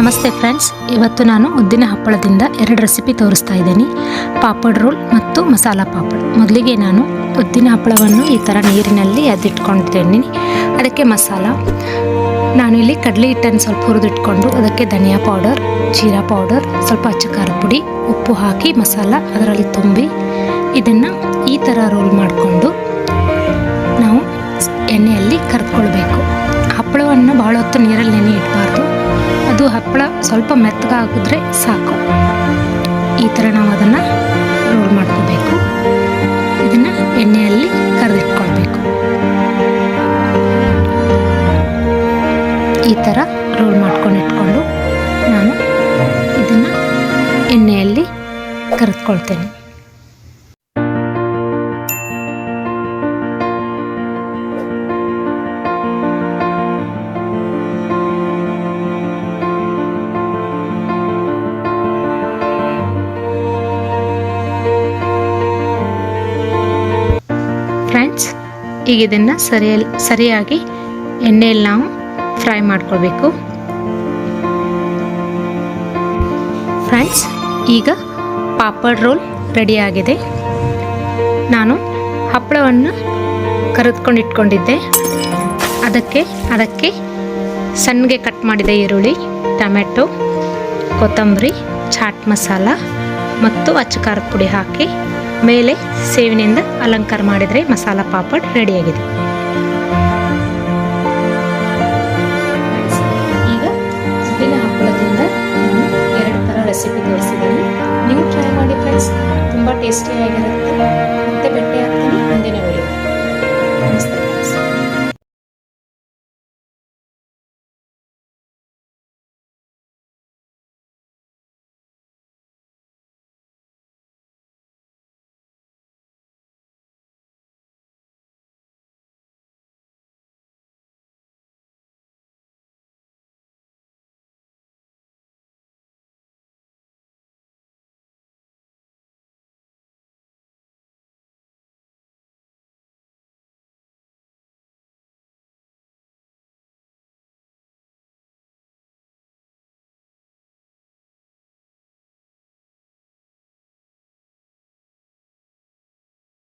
ನಮಸ್ತೆ ಫ್ರೆಂಡ್ಸ್. ಇವತ್ತು ನಾನು ಉದ್ದಿನ ಹಪ್ಪಳದಿಂದ ಎರಡು ರೆಸಿಪಿ ತೋರಿಸ್ತಾ ಇದ್ದೀನಿ. ಪಾಪಡ್ ರೋಲ್ ಮತ್ತು ಮಸಾಲ ಪಾಪಡ್. ಮೊದಲಿಗೆ ನಾನು ಉದ್ದಿನ ಹಪ್ಪಳವನ್ನು ಈ ಥರ ನೀರಿನಲ್ಲಿ ಅದಿಟ್ಕೊಂಡಿದ್ದೀನಿ. ಅದಕ್ಕೆ ಮಸಾಲ. ನಾನು ಇಲ್ಲಿ ಕಡಲೆ ಹಿಟ್ಟನ್ನು ಸ್ವಲ್ಪ ಹುರಿದಿಟ್ಕೊಂಡು ಅದಕ್ಕೆ ಧನಿಯಾ ಪೌಡರ್, ಜೀರಾ ಪೌಡರ್, ಸ್ವಲ್ಪ ಅಚ್ಚಕಾರ ಪುಡಿ, ಉಪ್ಪು ಹಾಕಿ ಮಸಾಲ ಅದರಲ್ಲಿ ತುಂಬಿ ಇದನ್ನು ಈ ಥರ ರೋಲ್ ಮಾಡಿಕೊಂಡು ಸ್ವಲ್ಪ ಮೆತ್ತಗಾಗಿದ್ರೆ ಸಾಕು. ಈ ಥರ ನಾವು ಅದನ್ನು ರೋಲ್ ಮಾಡ್ಕೋಬೇಕು. ಇದನ್ನು ಎಣ್ಣೆಯಲ್ಲಿ ಕರೆದಿಟ್ಕೊಳ್ಬೇಕು. ಈ ಥರ ರೋಲ್ ಮಾಡ್ಕೊಂಡು ಇಟ್ಕೊಂಡು ನಾನು ಇದನ್ನು ಎಣ್ಣೆಯಲ್ಲಿ ಕರೆದುಕೊಳ್ತೇನೆ. ಈಗ ಇದನ್ನು ಸರಿಯಲ್ಲಿ ಸರಿಯಾಗಿ ಎಣ್ಣೆಯಲ್ಲಿ ನಾವು ಫ್ರೈ ಮಾಡ್ಕೊಳ್ಬೇಕು. ಫ್ರೆಂಡ್ಸ್, ಈಗ ಪಾಪಡ್ ರೋಲ್ ರೆಡಿಯಾಗಿದೆ ನಾನು ಹಪ್ಪಳವನ್ನು ಕರೆದುಕೊಂಡು ಇಟ್ಕೊಂಡಿದ್ದೆ. ಅದಕ್ಕೆ ಅದಕ್ಕೆ ಸಣ್ಣಗೆ ಕಟ್ ಮಾಡಿದ ಈರುಳ್ಳಿ, ಟೊಮೆಟೊ, ಕೊತ್ತಂಬರಿ, ಚಾಟ್ ಮಸಾಲ ಮತ್ತು ಅಚ್ಚ ಖಾರದ ಪುಡಿ ಹಾಕಿ ಮೇಲೆ ಸೇವಿನಿಂದ ಅಲಂಕಾರ ಮಾಡಿದರೆ ಮಸಾಲ ಪಾಪಡ್ ರೆಡಿಯಾಗಿದೆ. ಈಗ ಉದ್ದಿನ ಹಪ್ಪಳದಿಂದ ಎರಡು ಥರ ರೆಸಿಪಿ ತೋರಿಸಿದ್ದೀನಿ. ನೀವು ಟ್ರೈ ಮಾಡಿ ಫ್ರೆಂಡ್ಸ್ ತುಂಬ ಟೇಸ್ಟಿಯಾಗಿರುತ್ತೆ